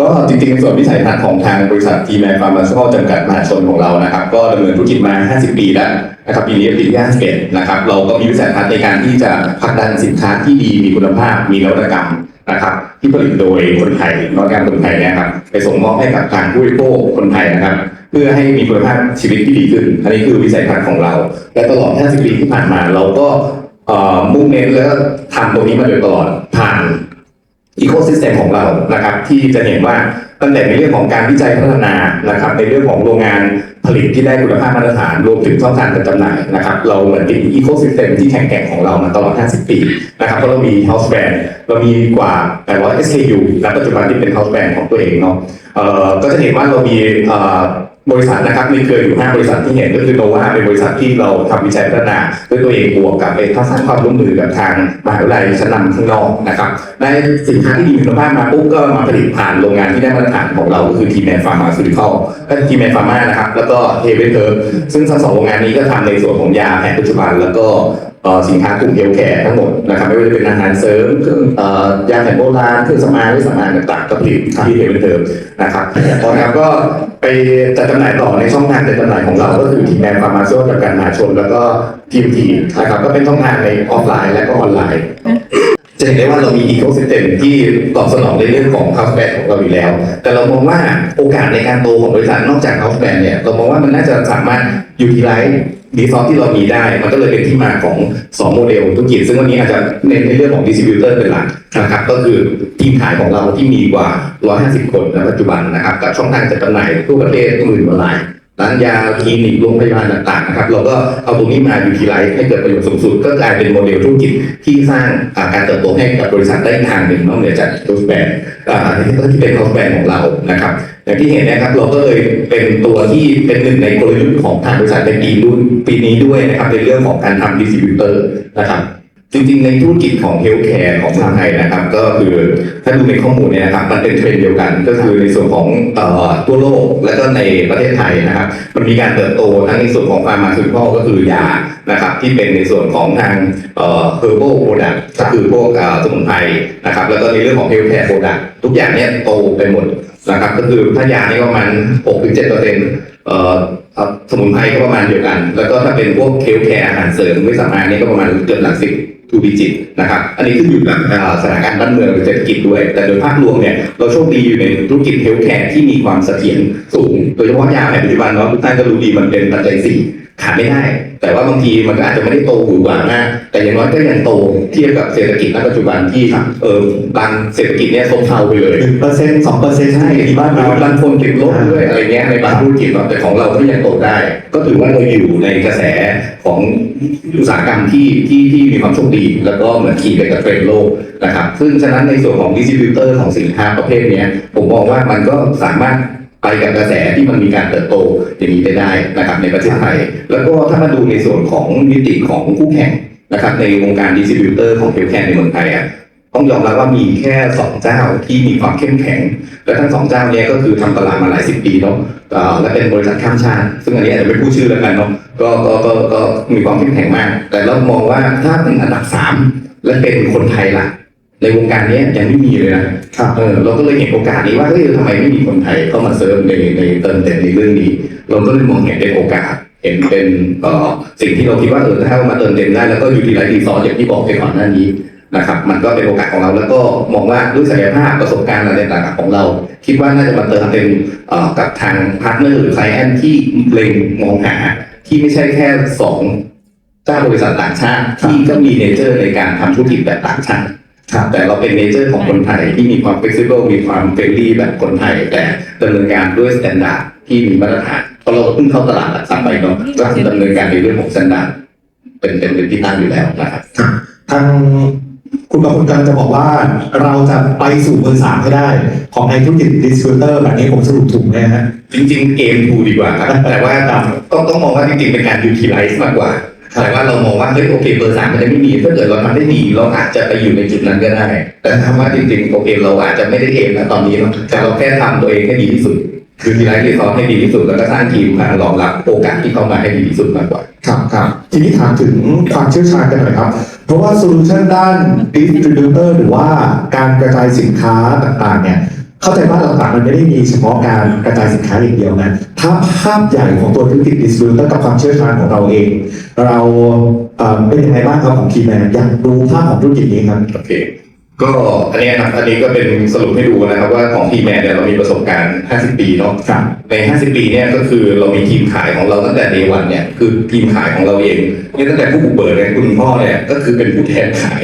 ก็จริงๆในส่วนวิสัยทัศน์ของทางบริษัททีแมนฟาร์มาซูจำกัดมหาชนของเรานะครับ ก็ดำเนินธุรกิจมา 50 ปีแล้วนะครับปีนี้ปีที่51นะครับ เราก็มีวิสัยทัศน์ในการที่จะผลักดันสินค้าที่ดีมีคุณภาพมีนวัตกรรมนะครับ ที่ผลิตโดยคนไทยนวัตกรรมคนไทยเนะครับไปส่งมอบให้กับทางผู้บริโภคคนไทยนะครับ เพื่อให้มีคุณภาพชีวิตที่ดีขึ้นอันนี้คือวิสัยทัศน์ของเรา และตลอด 50 ปีที่ผ่านมาเราก็มุ่งเน้นและทำตรงนี้มาโดยตลอดผ่าน อีโคซิสเต็มของเรานะครับ ที่จะเห็นว่าตั้งแต่ในเรื่องของการวิจัยพัฒนานะครับ ในเรื่องของโรงงานผลิตที่ได้คุณภาพมาตรฐานรวมถึงช่องทางการจำหน่ายนะครับ เราเหมือนเป็นอีโคซิสเต็มที่แข็งแกร่งของเรามาตลอด 50 ปีนะครับเพราะเรามี House Brand เรามีกว่า800 SKU ณปัจจุบันที่เป็น House Brand ของตัวเองเนาะก็จะเห็นว่าเรามี บริษัทนะครับในเครือยู่5บริษัทที่เห็นก็คือโนวาเป็นบริษัทที่เราทำวิจัยพัฒนาด้วยตัวเองบวกกับเป็นทักษะความร่วมมือกับทางมหาวิทยาลัยชั้นนำข้างนอกนะครับได้สินค้าที่ดีคุณภาพมาปุ๊บก็มาผลิตผ่านโรงงานที่ได้มาตรฐานของเราก็คือทีแมนฟาร์มาซูติคอลก็ทีแมนฟาร์มานะครับแล้วก็เฮเวนเทอร์ซึ่งทั้งสองโรงงานนี้ก็ทำในส่วนของยาแผนปัจจุบันแล้วก็ สินค้ากลุ่มเฮลท์แคร์ทั้งหมดนะครับไม่ว่าจะเป็นอาหารเสริมเครื่องยาแผนโบราณเครื่องสำอางหรือสำอางต่างๆก็ผลิตที่เฮเวนเทอร์นะครับตอนนี้ก็ไปจัดจำหน่ายต่อในช่องทางจัดจำหน่ายของเราก็คือทีแมนฟาร์มาซูจำกัดมหาชน แล้วก็ทีมทีนะครับก็เป็นช่องทางในออฟไลน์และก็ออนไลน์จะเห็นได้ว่าเรามีอีโค y ิสเต็มที่ตอบสนองในเรื่องของ house brand ของเราอยู่แล้ว แต่เรามองว่าโอกาสในการโตของบริษัทนอกจาก house brand เนี่ย เรามองว่ามันน่าจะสามารถ utilize ดีซอสที่เรามีได้ มันก็เลยเป็นที่มาของ 2 โมเดลธุรกิจ ซึ่งวันนี้อาจจะเน้นในเรื่องของดิสติบิวเตอร์เป็นหลักนะครับก็คือทีมขายของเราที่มีกว่า 150 คนในปัจจุบันนะครับกับช่องทางจัดจำหน่ายทั่วประเทศหมื่นกว่าราย ร้านยาคลินิกโรงพยาบาลต่างๆนะครับเราก็เอาตรงนี้มายูทิไลซ์ให้เกิดประโยชน์สูงสุด ก็กลายเป็นโมเดลธุรกิจที่สร้างอาการเติบโตให้กับบริษัทได้ทางหนึ่งนอกเหนือจากทูสแบนก็ที่เป็นทูสแบนของเรานะครับอย่างที่เห็นนะครับเราก็เลยเป็นตัวที่เป็นหนึ่งในกลยุทธ์ของทางบริษัทในปีรุ่นปีนี้ด้วยนะครับในเรื่องของการทำดิสติบิวเตอร์นะครับ จริงๆ ในธุรกิจของเฮลท์แคร์ของทางไทยนะครับ ก็คือถ้าดูในข้อมูลเนี่ยนะครับ มันเป็นเทรนด์เดียวกันก็คือในส่วนของเอ่อทั่วโลกและก็ในประเทศไทยนะครับ มันมีการเติบโตทั้งในส่วนของฟาร์มาซูติคอลก็คือยานะครับ ที่เป็นในส่วนของทางเอ่อ herbal product ก็คือพวกสมุนไพรนะครับ แล้วก็ในเรื่องของ health care product ทุกอย่างเนี่ยโตไปหมดนะครับก็คือถ้ายานี่ก็ประมาณ6-7%เปอร์เซ็นต์เอ่อเอ่อสมุนไพรก็ประมาณเดียวกัน แล้วก็ถ้าเป็นพวก health care อาหารเสริมไม่สามารถนี่ก็ประมาณเกือบหลักสิบ ทูดิจิตนะครับอันนี้ขึ้นอยู่กับสถานการณ์บ้านเมืองหรือเศรษฐกิจด้วย แต่โดยภาพรวมเนี่ยเราโชคดีอยู่ในธุรกิจเฮลท์แคร์ที่มีความเสถียรสูง โดยเฉพาะยาในปัจจุบันเนาะทุกท่านก็รู้ดีมันเป็นปัจจัยสี่ ขาดไม่ได้ แต่ว่าบางทีมันก็อาจจะไม่ได้โตหวือหวามาก แต่อย่างน้อยก็ยังโตเทียบกับเศรษฐกิจณปัจจุบันที่เออบางเศรษฐกิจเนี่ยซบเซาไปเลยหนึ่งเปอร์เซ็นต์สองเปอร์เซ็นต์ใช่ที่บ้านเราบางคนติดลบด้วยอะไรเงี้ยในบางธุรกิจเนาะแต่ของเราก็ยังโตได้ ก็ถือว่าเราอยู่ในกระแสของอุตสาหกรรมที่ที่ที่มีความโชคดี แล้วก็เหมือนขี่ไปกับเทรนด์โลกนะครับ ซึ่งฉะนั้นในส่วนของดิสติบิวเตอร์ของสินค้าประเภทเนี้ยผมมองว่ามันก็สามารถ ไปกับกระแสที่มันมีการเติบโตอย่างนี้ไปได้นะครับในประเทศไทย แล้วก็ถ้ามาดูในส่วนของมิติของคู่แข่งนะครับในวงการดิสติบิวเตอร์ของเฮลท์แคร์ในเมืองไทยอะต้องยอมรับว่ามีแค่สองเจ้าที่มีความเข้มแข็ง และทั้งสองเจ้าเนี้ยก็คือทำตลาดมาหลายสิบปีเนาะและเป็นบริษัทข้ามชาติ ซึ่งอันนี้อาจจะไม่พูดชื่อแล้วกันเนาะก็ก็ก็ก็มีความเข้มแข็งมาก แต่เรามองว่าถ้าเป็นอันดับสามและเป็นคนไทยล่ะ ในวงการเนี้ยยังไม่มีเลยนะครับเออเราก็เลยเห็นโอกาสนี้ว่าเฮ้ยทำไมไม่มีคนไทยเข้ามาเสริมในในเติมเต็มในเรื่องนี้ เราก็เลยมองเห็นเป็นโอกาสเห็นเป็นเอ่อสิ่งที่เราคิดว่าเออถ้ามาเติมเต็มได้แล้วก็อยู่ที่ไรดีซอสอย่างที่บอกไปก่อนหน้านี้นะครับมันก็เป็นโอกาสของเราแล้วก็มองว่าด้วยศักยภาพประสบการณ์อะไรต่างๆของเรา คิดว่าน่าจะมาเติมเต็มเอ่อกับทางพาร์ทเนอร์หรือไคลแอนที่เล็งมองหาที่ไม่ใช่แค่สองเจ้าบริษัทต่างชาติที่ก็มีเนเจอร์ในการทำธุรกิจแบบต่างชาติ ครับแต่เราเป็นเนเจอร์ของคนไทยที่มีความ flexible มีความเฟรนลี่แบบคนไทย แต่ดำเนินการด้วยสแตนดาร์ดที่มีมาตรฐานเพราะเราเพิ่งเข้าตลาดหลักทรัพย์ไปเนาะก็ดำเนินการในเรื่องของสแตนดาร์ดเป็นเป็นเป็นที่ตั้งอยู่แล้วนะครับทางคุณบางคนกำลังจะบอกว่าเราจะไปสู่เบอร์สามให้ได้ ของในธุรกิจดิสติบิวเตอร์แบบนี้ผมสรุปถูกไหมฮะจริงๆเกมทูดีกว่าครับแต่ว่าต้องต้องมองว่าจริงๆเป็นการยูทิไลซ์มากกว่าครับ แต่ว่าเรามองว่าเฮ้ยโอเคเบอร์สามมันยังไม่มีถ้าเกิดเราทำได้ดีเราอาจจะไปอยู่ในจุดนั้นก็ได้ แต่ถามว่าจริงๆโอเคเราอาจจะไม่ได้เอมนะตอนนี้เนาะแต่เราแค่ทำตัวเองให้ดีที่สุดยูทิไลซ์รีซอสให้ดีที่สุดแล้วก็สร้างทีมมารองรับโอกาสที่เข้ามาให้ดีที่สุดมากกว่าครับครับทีนี้ถามถึงความเชี่ยวชาญกันหน่อยครับ เพราะว่าโซลูชันด้านดิสติบิวเตอร์หรือว่าการกระจายสินค้าต่างๆเนี่ยเข้าใจว่าหลักๆมันมันไม่ได้มีเฉพาะการกระจายสินค้าอย่างเดียวนะ ถ้าภาพใหญ่ของตัวธุรกิจดิสบิวเตอร์กับความเชี่ยวชาญของเราเอง เราเอ่เป็นยังไงบ้างครับของทีมแมนอยากดูภาพของธุรกิจนี้ครับโอเค ก็อันเนี้ยครับอันนี้ก็เป็นสรุปให้ดูนะครับว่าของทีแมนเนี่ยเรามีประสบการณ์ 50 ปีเนาะครับใน 50 ปีเนี่ยก็คือเรามีทีมขายของเราตั้งแต่ day วันเนี่ยคือทีมขายของเราเองเนี่ยตั้งแต่ผู้บุกเบิกเนี่ยคุณพ่อเนี่ยก็คือเป็นผู้แทนขาย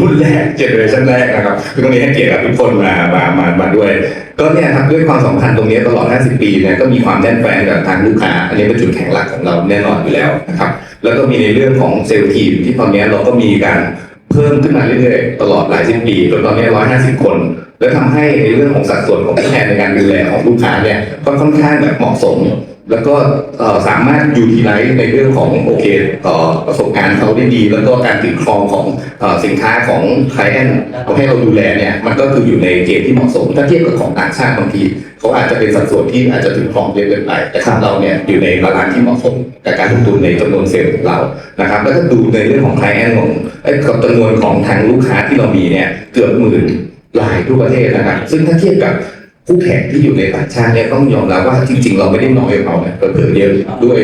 รุ่นแรกเจเนอเรชันแรกนะครับคือตรงนี้ให้เกียรติกับทุกคนมามามามาด้วย ก็เนี่ยครับด้วยความสัมพันธ์ตรงนี้ตลอด 50 ปีเนี่ยก็มีความแน่นแฟนกับทางลูกค้าอันนี้เป็นจุดแข็งหลักของเราแน่นอนอยู่แล้วนะครับแล้วก็มีในเรื่องของเซลล์ทีมที่ตอนนี้เราก็มีการ เพิ่มขึ้นมาเรื่อยๆตลอดหลายสิบปีจนตอนนี้150คน และทำให้ในเรื่องของสัดส่วนของผู้แทนในการดูแลของลูกค้าเนี่ยก็ค่อนข้างแบบเหมาะสม แล้วก็สามารถยูทิลไลซ์ในเรื่องของโอเคประสบการณ์เขาได้ดี แล้วก็การถือครองของอสินค้าของไคลเอนเอาให้เราดูแลเนี่ยมันก็คืออยู่ในเกณฑ์ที่เหมาะสม ถ้าเทียบกับของต่างชาติบางทีเขาอาจจะเป็นสัดส่วนที่อาจจะถือครองเยอะเกินไป แต่ของเราเนี่ยอยู่ในระดับที่เหมาะสมกับการลงทุนในจำนวนเซลล์ของเรานะครับ แล้วก็ดูในเรื่องของไคลเอนของเอ้ยกับจำนวนของทางลูกค้าที่เรามีเนี่ยเกือบหมื่นรายทั่วประเทศนะครับ ซึ่งถ้าเทียบกับ คู่แข่งที่อยู่ในต่างชาติเนี่ยต้องยอมรับว่าจริง ๆ เราไม่ได้น้อยกว่าเขาเนี่ยเพิ่มเยอะด้วย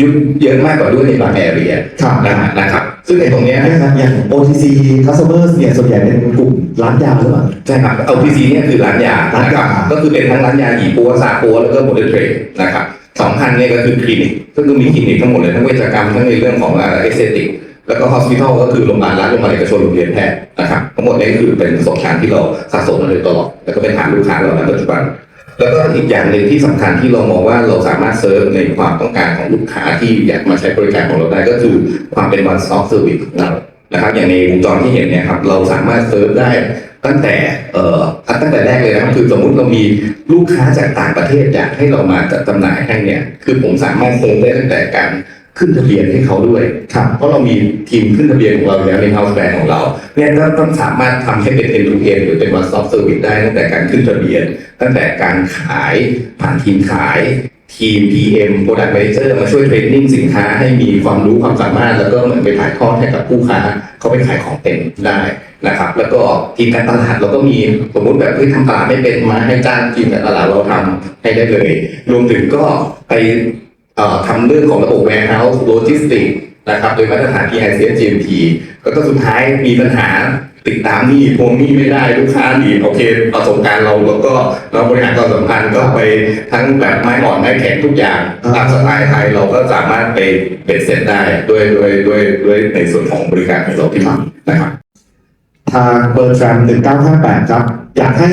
ยุเยอะมากกว่าด้วยในบางแอเรียครับนะฮะนะครับ ซึ่งในตรงเนี้ยนะครับอย่าง OTC customers เนี่ยส่วนใหญ่เป็นกลุ่มร้านยาหรือเปล่าใช่ครับเอาพีซีเนี่ยคือร้านยาร้านยาะคบก็คือเป็นทั้งร้านยาหยีปัวซาปัวแล้วก็โมเดลเทรดนะครับสองพันเนี่ยก็คือคลินิกก็คือมีคลินิกทั้งหมดเลยทั้งเวชกรรมทั้งในเรื่องของเอสเตติก แล้วก็ฮอสพิทอลก็คือโรงพยาบาลรัฐโรงพยาบาลเอกชนโรงเรียนแพทย์นะครับทั้งหมดนี้คือเป็นประสบการณ์ที่เราสะสมมาโดยตลอดแล้วก็เป็นฐานลูกค้าเราในปัจจุบัน แล้วก็อีกอย่างหนึ่งที่สำคัญที่เรามองว่าเราสามารถเซิร์ฟในความต้องการของลูกค้าที่อยากมาใช้บริการของเราได้ก็คือความเป็น one stop service ของเรานะครับอย่างในวงจรที่เห็นเนี่ยครับเราสามารถเซิร์ฟได้ตั้งแต่เอ่อตั้งแต่แรกเลยนะครับคือสมมุติเรามีลูกค้าจากต่างประเทศอยากให้เรามาจัดจำหน่ายให้เนี่ยคือผมสามารถเซิร์ฟได้ตั้งแต่การ ขึ้นทะเบียนให้เขาด้วยครับเพราะเรามีทีมขึ้นทะเบียนของเราอยู่แล้วใน house brand ของเราเนี่ยก็ต้องสามารถทำให้เป็น end to end หรือเป็น one stop service ได้ตั้งแต่การขึ้นทะเบียน ตั้งแต่การขายผ่านทีมขายทีม PM product manager มาช่วยเทรนนิ่งสินค้าให้มีความรู้ความสามารถ แล้วก็เหมือนไปถ่ายทอดให้กับผู้ค้าเขาไปขายของเต็มได้นะครับ แล้วก็ทีมการตลาดเราก็มีสมมติแบบเฮ้ยทำตลาดไม่เป็นมาให้จ้างทีมการตลาดเราทำให้ได้เลย รวมถึงก็ไปเอ่อ ทำเรื่องของระบบ warehouse logistics นะครับ โดยมาตรฐาน PICS GMP แล้วก็สุดท้ายมีปัญหาติดตามหนี้ทวงหนี้ไม่ได้ลูกค้าหนีโอเคประสบการณ์เราแล้วก็เราบริหารความสัมพันธ์ก็ไปทั้งแบบไม้อ่อนไม้แข็งทุกอย่างอ่าตามสไตล์ไทยเราก็สามารถไปเบ็ดเสร็จได้ด้วยด้วยด้วยด้วยในส่วนของบริการของเราที่ทำนะครับ ทางเบอร์แทรม1958ครับ อยากให้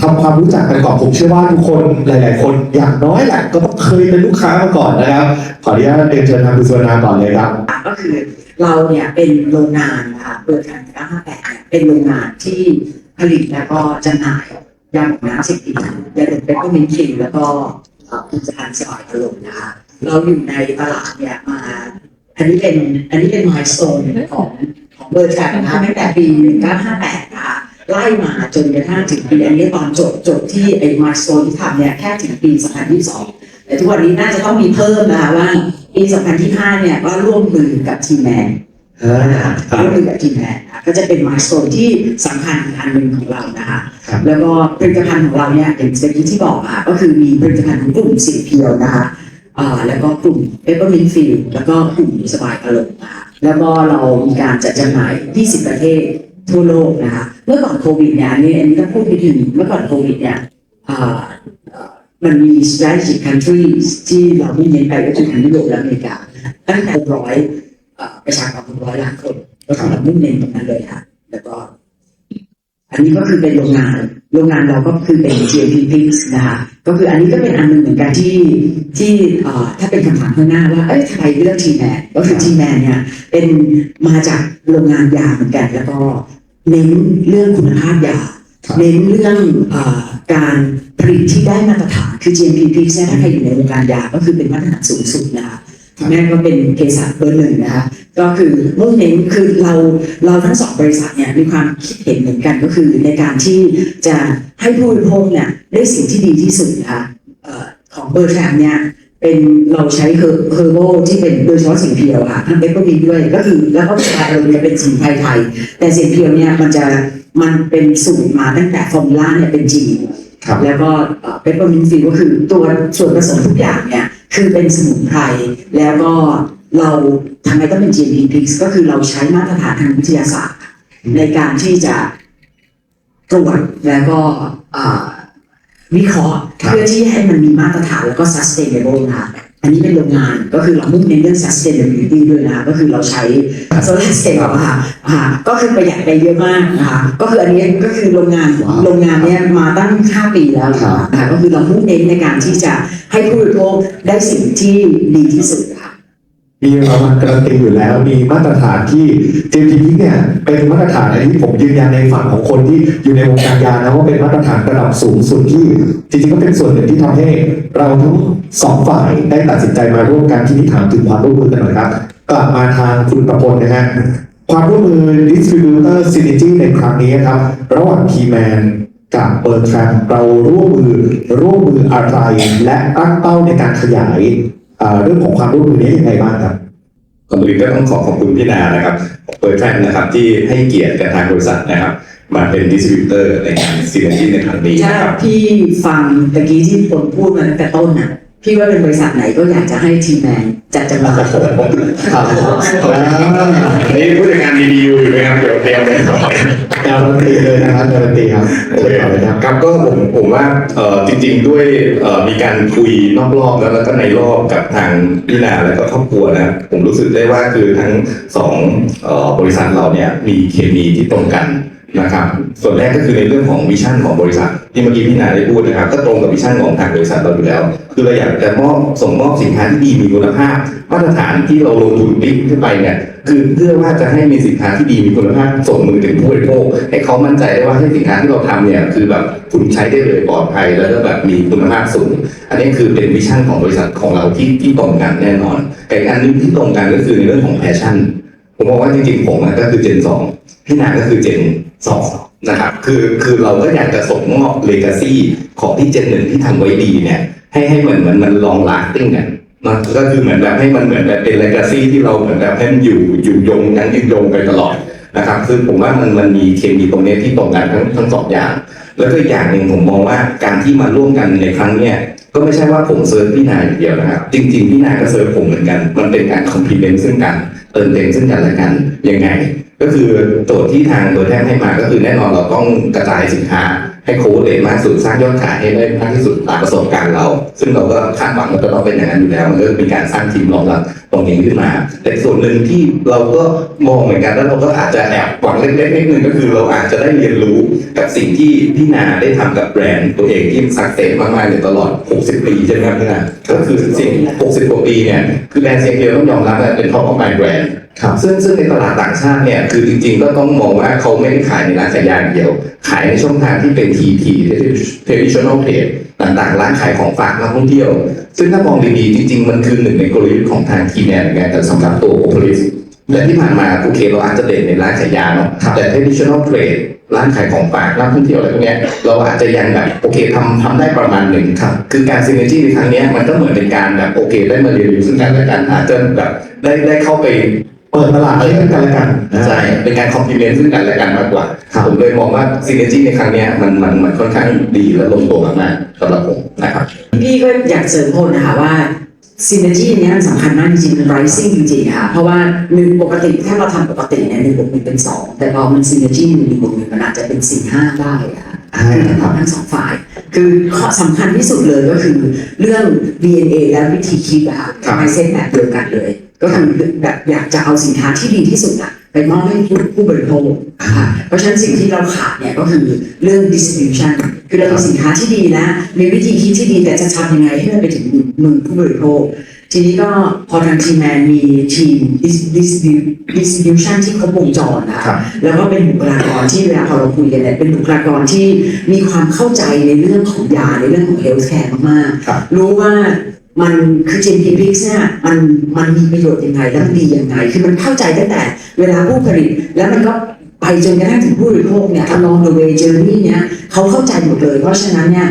ทำความรู้จักกันก่อนผมเชื่อว่าทุกคนหลาย ๆ คนอย่างน้อยแหละก็ต้องเคยเป็นลูกค้ามาก่อนนะครับ ขออนุญาตเรียนเชิญทางคุณสุวรรณาก่อนเลยครับก็คือเราเนี่ยเป็นโรงงานนะคะเปิดการ958เนี่ยเป็นโรงงานที่ผลิตแล้วก็จำหน่ายยาหมองน้ำสิบปียาเด็ดเปปเปอร์มินคิงแล้วก็อ่อผลิตภัณฑ์สลายอารมณ์นะคะเราอยู่ในตลาดเนี่ยมาอันนี้เป็นอันนี้เป็นมายสโตนของของเบอร์กันนะคะตั้งแต่ปี1958นะคะ ไล่มาจนกระทั่งถึงปีอันนี้ตอนจบจบที่ไอ้มายสโตนที่ทำเนี่ยแค่ถึงปี 2022 แต่ทุกวันนี้น่าจะต้องมีเพิ่มนะคะว่าปี 2025 เนี่ยก็ร่วมมือกับทีมแมนนะคะร่วมมือกับทีมแพทย์นะคะก็จะเป็นมาสโตนที่สำคัญอีกอันหนึ่งของเรานะคะครับแล้วก็ผลิตภัณฑ์ของเราเนี่ยอย่างเมื่อกี้ที่บอกค่ะก็คือมีผลิตภัณฑ์ของกลุ่มสีเพียวนะคะอ่าแล้วก็กลุ่มเปเปอร์มินฟิลแล้วก็กลุ่มสบายอารมณ์นะคะแล้วก็เรามีการจัดจำหน่าย 20 ประเทศ ทั่วโลกนะคะเมื่อก่อนโควิดเนี่ยอันนี้อันนี้ต้องพูดนิดนึงเมื่อก่อนโควิดเนี่ยมันมี strategic countries ที่เราไม่เน้นไปก็คือทางยุโรปและอเมริกาตั้งแต่ร้อยประชากรร้อยล้านคนก็คือเรามุ่งเน้นตรงนั้นเลยค่ะแล้วก็อันนี้ก็คือเป็นโรงงาน โรงงานเราก็คือเป็น GMP Pigs นะคะก็คืออันนี้ก็เป็นอันหนึ่งเหมือนกันที่ที่ถ้าเป็นคำถามข้างหน้าว่า เอ้ยทำไมเลือกทีแมนก็คือทีแมนเนี่ยเป็นมาจากโรงงานยาเหมือนกัน แล้วก็ เน้นเรื่องคุณภาพยาครับเน้นเรื่องเออการผลิตที่ได้มาตรฐานคือ GMP Pigs เนี่ยถ้าใครอยู่ในวงการยาก็คือเป็นมาตรฐานสูงสุดนะคะแม่ก็เป็นเภสัชเบอร์หนึ่งนะคะก็คือมุ่งเน้นคือเราเราทั้งสองบริษัทเนี่ยมีความคิดเห็นเหมือนกันก็คือในการที่จะให้ผู้บริโภคเนี่ยได้สิ่งที่ดีที่สุดนะคะเอ่อของเบอร์แทมเนี่ย เป็นเราใช้เฮอร์เฮอร์โบที่เป็นโดยเฉพาะสิ่งเพียวค่ะทั้งเปปเปอร์มินต์ด้วยก็คือแล้วก็สไตล์เราเนี่ยเป็นสิ่งไทยไทย แต่สิ่งเพียวเนี่ยมันจะมันเป็นสูตรมาตั้งแต่ฟอร์มูล่าเนี่ยเป็นจีนครับแล้วก็เปปเปอร์มินฟิลก็คือตัวส่วนผสมทุกอย่างเนี่ยคือเป็นสมุนไพรแล้วก็เราทำไมต้องเป็น GMP p i x ก็คือเราใช้มาตรฐานทางวิทยาศาสตร์ ในการที่จะตรวจแล้วก็อ่า วิเคราะห์ครับเพื่อที่ให้มันมีมาตรฐานแล้วก็ sustainable นะคะอันนี้เป็นโรงงานก็คือเรามุ่งเน้นเรื่อง sustainability ด้วยนะคะก็คือเราใช้ solar cell อะค่ะอ่าก็คือประหยัดไปเยอะมากนะคะก็คืออันนี้ก็คือโรงงานว้าวโรงงานเนี้ยมาตั้ง 5 ปีแล้วครับนะคะก็คือเรามุ่งเน้นในการที่จะให้ผู้บริโภคได้สิ่งที่ดีที่สุดค่ะ มีรางวัลการันตีอยู่แล้ว มีมาตรฐานที่ JPP เนี่ยเป็นมาตรฐานอันนี้ผมยืนยันในฝั่งของคนที่อยู่ในวงการยานะว่าเป็นมาตรฐานระดับสูงสุดที่จริงๆก็เป็นส่วนหนึ่งที่ทำให้เราทั้งสองฝ่ายได้ตัดสินใจมาร่วมกันที่นี่ถามถึงความร่วมมือกันหน่อยครับกลับมาทางคุณประพลนะฮะความร่วมมือ Distributor Synergy ในครั้งนี้ครับ ระหว่าง T-Man กับเปิดแทรมเราร่วมมือร่วมมืออะไร และตั้งเป้าในการขยาย เอ่อเรื่องของความร่วมมือนี้ยังไงบ้างครับก่อนอื่นก็ต้องขอขอบคุณพี่นานะครับเปิดแทนนะครับที่ให้เกียรติกับทางบริษัทนะครับ มาเป็นดิสติบิวเตอร์ในงานซีเนจีในครั้งนี้ถ้านะครับพี่ฟังตะกี้ที่คนพูดมาตั้งแต่ต้นน่ะ พี่ว่าเป็นบริษัทไหนก็อยากจะให้ทีมแมนจัดจำหน่ายครับนนี้ผู้จัดการดีๆอยู่ไหมครับเดี๋ยวเตรียมเลยครับการันตีเลยนะครับการันตีครับโอเคครับครับก็ผมผมว่าจริง ๆ ด้วยมีการคุยนอกรอบแล้วแล้วก็ในรอบกับทางพี่นาแล้วก็ครอบครัวนะผมรู้สึกได้ว่าคือทั้งสองบริษัทเราเนี่ยมีเคมีที่ตรงกัน นะครับ ส่วนแรกก็คือในเรื่องของวิชั่นของบริษัท ที่เมื่อกี้พี่นาได้พูดนะครับ ก็ตรงกับวิชั่นของทางบริษัทเราอยู่แล้ว คือเราอยากจะมอบส่งมอบสินค้าที่ดีมีคุณภาพ มาตรฐานที่เราลงทุนบิ๊กขึ้นไปเนี่ยคือเพื่อว่าจะให้มีสินค้าที่ดีมีคุณภาพส่งมือถึงผู้บริโภคให้เขามั่นใจได้ว่าให้สินค้าที่เราทำเนี่ยคือแบบคุณใช้ได้เลยปลอดภัยแล้วก็แบบมีคุณภาพสูง อันนี้คือเป็นวิชั่นของบริษัทของเราที่ที่ตรงกันแน่นอนแต่อันนึงที่ตรงกันก็คือในเรื่องของแพชชั่นผมบอกว่าจริงๆผมก็คือเจนสองพี่นาก็คือเจน สองนะครับคือคือเราก็อยากจะส่งมอบเลกาซีของที่เจนหนึ่งที่ทำไว้ดีเนี่ยให้ให้เหมือนมันมันลองลาสติ้งกันนะก็คือเหมือนแบบให้มันเหมือนแบบเป็นเลกาซีที่เราเหมือนแบบให้มันอยู่อยู่ยงกันยืนยงไปตลอดนะครับคือผมว่ามันมันมีเคมีตรงนี้ที่ตรงกันทั้งทั้งสองอย่าง แล้วก็อย่างหนึ่งผมมองว่าการที่มาร่วมกันในครั้งเนี้ยก็ไม่ใช่ว่าผมเซิร์ฟพี่นาอย่างเดียวนะครับ จริง ๆ พี่นาก็เซิร์ฟผมเหมือนกัน มันเป็นการคอมพลีเมนต์ซึ่งกันเติมเต็มซึ่งกันและกันยังไง ก็คือโจทย์ที่ทางตัวแทนให้มาก็คือแน่นอนเราต้องกระจายสินค้า ให้โค้ดเลยมากที่สุดสร้างยอดขายให้ได้มากที่สุดตามประสบการณ์เรา ซึ่งเราก็คาดหวังว่าจะต้องเป็นอย่างนั้นอยู่แล้วมันก็เป็นการสร้างทีมรองรับตรงนี้ขึ้นมา แต่ส่วนหนึ่งที่เราก็มองเหมือนกันแล้วเราก็อาจจะแอบหวังเล็กๆนิดนึงก็คือเราอาจจะได้เรียนรู้กับสิ่งที่พี่นาได้ทำกับแบรนด์ตัวเองที่สักเซสมากๆในตลอด 60 ปีใช่ไหมครับพี่นาก็คือสิ่ง 60 กว่าปีเนี่ยคือแบรนด์เซียเกียวต้องยอมรับว่าเป็นท็อปออฟไมแบรนด์ครับซึ่งซึ่งในตลาดต่างชาติเนี่ยคือจริงๆก็ต้องมองว่าเขาไม่ได้ขายในร้านขายยาเดียว ขายในช่องทางที่เป็น TP traditional trade ต่างๆ ร้านขายของฝากนักท่องเที่ยว ซึ่งถ้ามองดีๆ จริง ๆ มันคือหนึ่งในกลยุทธ์ของทางทีแนนเหมือนกันแต่สำหรับตัวโอเปอริสและที่ผ่านมาโอเคเราอาจจะเด่นในร้านขายยาเนาะแต่ traditional trade ร้านขายของฝากนักท่องเที่ยวอะไรพวกนี้เราอาจจะยังแบบโอเคทำทำได้ประมาณหนึ่งครับคือการซินเนจี้ในครั้งนี้มันก็เหมือนเป็นการแบบโอเค ได้มาเรียนรู้ซึ่งกันและกันอาจจะแบบได้ได้เข้าไป เปิดตลาดให้กันและกันนะใช่เป็นการคอมพลีเมนต์ซึ่งกันและกันมากกว่าครับผมเลยมองว่าซีเนจีในครั้งเนี้ยมันมันมันค่อนข้างดีและลงตัวมากๆสำหรับผมนะครับ พี่ก็อยากเสริมคนนะคะว่าซินเนจีเนี้ยมันสำคัญมากจริงๆมัน rising จริงๆค่ะ เพราะว่าหนึ่งปกติถ้าเราทำปกติเนี่ยหนึ่งบวกหนึ่งเป็นสองแต่พอมันซินเนจีหนึ่งบวกหนึ่งมันอาจจะเป็นสี่ห้าได้อะค่ะใช่ครับทั้งสองฝ่าย คือข้อสำคัญที่สุดเลยก็คือเรื่อง DNA และวิธีคิดอะค่ะครับไมเซ็ตแบบเดียวกันเลย ก็คือแบบอยากจะเอาสินค้าที่ดีที่สุดอะไปมอบให้ผู้ผู้บริโภคค่ะเพราะฉะนั้นสิ่งที่เราขาดเนี่ยก็คือเรื่อง distribution คือเรามีสินค้าที่ดีนะมีวิธีคิดที่ดีแต่จะทำยังไงให้มันไปถึงมือผู้บริโภค ทีนี้ก็พอทางทีมแมนมีทีม distribu- distribution ที่ครบวงจรนะครัคะบแล้วก็เป็นบุคลากรที่เวลาพอเราคุยกันเนี่ยเป็นบุคลากรที่มีความเข้าใจในเรื่องของยาในเรื่องของเฮลท์แคร์มากครับๆรู้ว่า มันคือ GMP Pix เนี่ยมันมันมีประโยชน์ยังไงและมันดียังไงคือมันเข้าใจตั้งแต่ เวลาผู้ผลิตแล้วมันก็ไปจนกระทั่งถึงผู้บริโภคเนี่ย along the way journey เนี่ยเขาเข้าใจหมดเลย เพราะฉะนั้นเนี่ย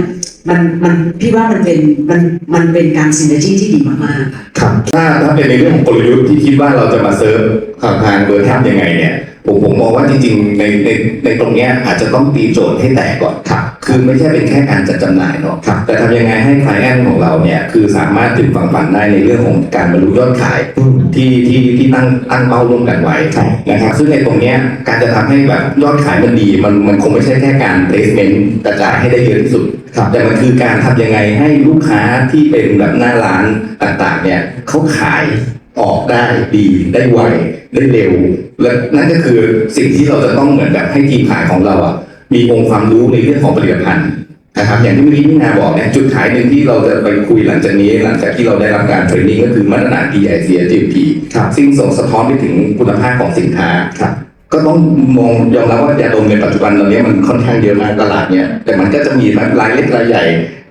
มันมันพี่ว่ามันเป็นมันมันเป็นการซินเนจี้ที่ดีมากๆครับถ้าถ้าเป็นในเรื่องของกลยุทธ์ที่คิดว่าเราจะมาเซิร์ฟทางเบอร์แทบยังไงเนี่ยผมผมมองว่าจริงๆในในในตรงเนี้ยอาจจะต้องตีโจทย์ให้แตกก่อนครับ คคือไม่ใช่เป็นแค่การจัดจำหน่ายเนาะครับแต่ทำยังไงให้ client ของเราเนี่ยคือสามารถถึงฝั่งฝันได้ในเรื่องของการบรรลุยอดขายอืมที่ที่ที่ตั้งตั้งเป้าร่วมกันไว้ครับนะครับซึ่งในตรงเนี้ยการจะทำให้แบบยอดขายมันดีมันมันคงไม่ใช่แค่การ placement กระจายให้ได้เยอะที่สุดครับแต่มันคือการทำยังไงให้ลูกค้าที่เป็นแบบหน้าร้านต่างๆเนี่ยเขาขายออกได้ดีได้ไวได้เร็ว และนั่นก็คือสิ่งที่เราจะต้องเหมือนแบบให้ทีมขายของเราอะ มีองค์ความรู้ในเรื่องของผลิตภัณฑ์นะครับอย่างที่เมื่อกี้พี่นาบอกเนี่ยจุดขายหนึ่งที่เราจะไปคุยหลังจากนี้ หลังจากที่เราได้รับการเทรนนิ่งก็คือมาตรฐาน PIC GMP ครับซึ่งส่งสะท้อนไปถึงคุณภาพของสินค้าครับก็ต้องมองยอมรับว่ายาดมในปัจจุบันตอนนี้มันค่อนข้างเยอะมากตลาดเนี่ยแต่มันก็จะมีแบบรายเล็กรายใหญ่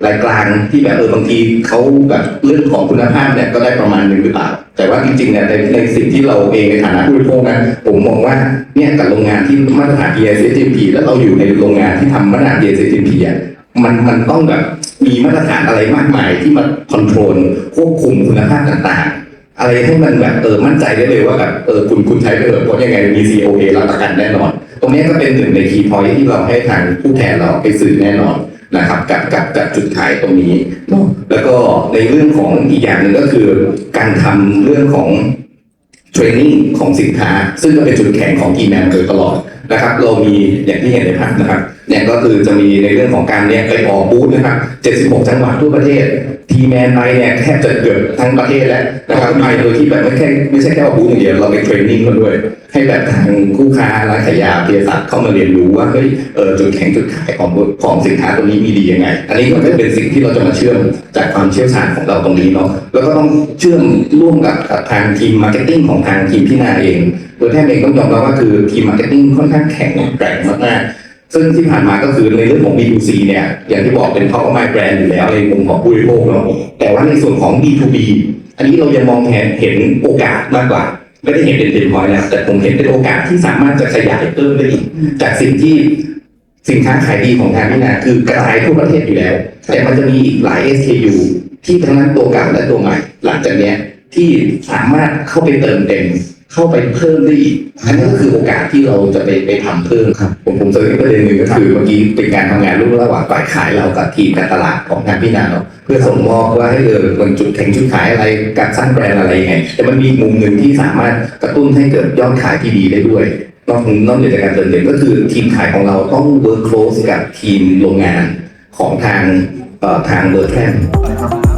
รายกลางที่แบบเออบางทีเขาแบบเรื่องของคุณภาพเนี่ยก็ได้ประมาณหนึงหรือเปล่า แต่ว่าจริงๆเนี่ยในในสิ่งที่เราเองในฐานะผู้บริโภคนะผมมองว่าเนี่ยกับโรงงานที่มาตรฐาน GMP แล้วเราอยู่ในโรงงานที่ทำมาตรฐาน GMP อะมันมันต้องแบบมีมาตรฐานอะไรมากมายที่มาคอนโทรลควบคุมคุณภาพต่างๆ อะไรให้มันแบบเออมั่นใจได้เลยว่าแบบเออคุณคุณใช้ไปเถอะเพราะยังไงมี COA รับประกันแน่นอน ตรงนี้ก็เป็นหนึ่งในคีย์พอยที่เราให้ทางผู้แทนเราไปสื่อแน่นอน นะครับกับกับกับจุดขายตรงนี้เนอะแล้วก็ในเรื่องของอีกอย่างหนึ่งก็คือ การทำเรื่องของเทรนนิ่งของสินค้า ซึ่งก็เป็นจุดแข็งของกีแมนโดยตลอดนะครับ เรามีอย่างที่เห็นในภาพนะครับเนี่ยก็คือจะมีในเรื่องของการเนี่ยไปออกบูธนะครับ 76 จังหวัดทั่วประเทศ ทีแมนไปเนี่ยแทบจะเกือบทั้งประเทศแล้วนะครับไปโดยที่แบบไม่แค่ไม่ใช่แค่ออกบูธอย่างเดียวเราไปเทรนนิ่งเขาด้วย ให้แบบทางคู่ค้าร้านขายยาเภสัชเข้ามาเรียนรู้ว่าเฮ้ยเออจุดแข็งจุดขายของของสินค้าตัวนี้มีดียังไง อันนี้มันก็เป็นสิ่งที่เราจะมาเชื่อมจากความเชี่ยวชาญของเราตรงนี้เนาะแล้วก็ต้องเชื่อมร่วมกับกับทางทีมมาร์เก็ตติ้งของทางทีมพี่นาเองโดยแทบเองต้องยอมรับว่าคือทีมมาร์เก็ตติ้งค่อนข้างแข็งแกร่งมากๆ ซึ่งที่ผ่านมาก็คือในเรื่องของ B2C เนี่ย อย่างที่บอกเป็น top of mind brand อยู่แล้วในมุมของผู้บริโภคเนาะแต่ว่าในส่วนของ B2B อันนี้เรายังมองเห็นเห็นโอกาสมากกว่า ไม่ได้เห็นเป็นเป็นพอยต์แล้วแต่ผมเห็นเป็นโอกาสที่สามารถจะขยายเพิ่มได้อีกจากสิ่งที่สินค้าขายดีของทางพี่นาคือกระจายทั่วประเทศอยู่แล้ว แต่มันจะมีอีกหลาย SKU ที่ทั้งนั้นตัวเก่าและตัวใหม่ หลังจากเนี้ยที่สามารถเข้าไปเติมเต็ม เข้าไปเพิ่มได้อีกอันนั้นก็คือโอกาสที่เราจะไปไปทำเพิ่มครับผมผมเสนอประเด็นหนึ่งก็คือเมื่อกี้เป็นการทำงานร่วมระหว่างฝ่ายขายเรากับทีมการตลาดของทางพี่นาเนาะเพื่อส่งมอบว่าให้เออมันจุดแข็งจุดขายอะไรการสร้างแบรนด์อะไรยังไงแต่มันมีอีกมุมหนึ่งที่สามารถกระตุ้นให้เกิดยอดขายที่ดีได้ด้วยนอกนอกเหนือจากการเติมเต็มก็คือทีมขายของเราต้อง work close กับทีมโรงงานของทางเอ่อทางเบอร์แทนนะครับ